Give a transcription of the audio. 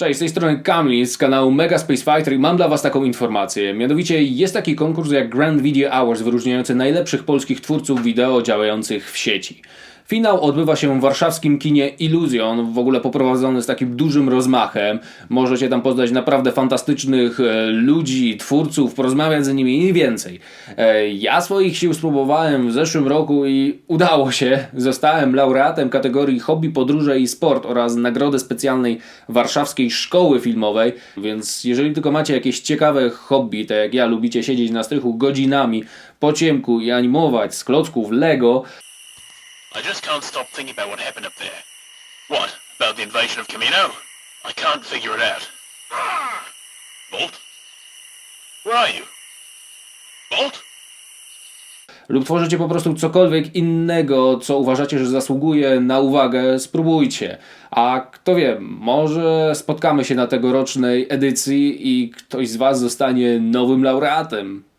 Cześć, z tej strony Kamil z kanału Mega Space Fighter i mam dla Was taką informację. Mianowicie jest taki konkurs jak Grand Video Awards wyróżniający najlepszych polskich twórców wideo działających w sieci. Finał odbywa się w warszawskim kinie Illusion, w ogóle poprowadzony z takim dużym rozmachem. Możecie tam poznać naprawdę fantastycznych e, ludzi, twórców, porozmawiać z nimi i więcej. E, ja swoich sił spróbowałem w zeszłym roku i udało się. Zostałem laureatem kategorii hobby, podróże i sport oraz nagrody specjalnej Warszawskiej Szkoły Filmowej. Więc jeżeli tylko macie jakieś ciekawe hobby, tak jak ja lubicie siedzieć na strychu godzinami po ciemku i animować z klocków Lego, I just can't stop thinking about what happened up there. What? About the invasion of Camino? I can't figure it out. Bolt? Where are you? Bolt? lub tworzycie po prostu cokolwiek innego, co uważacie, że zasługuje na uwagę, spróbujcie. A kto wie, może spotkamy się na tegorocznej edycji i ktoś z Was zostanie nowym laureatem.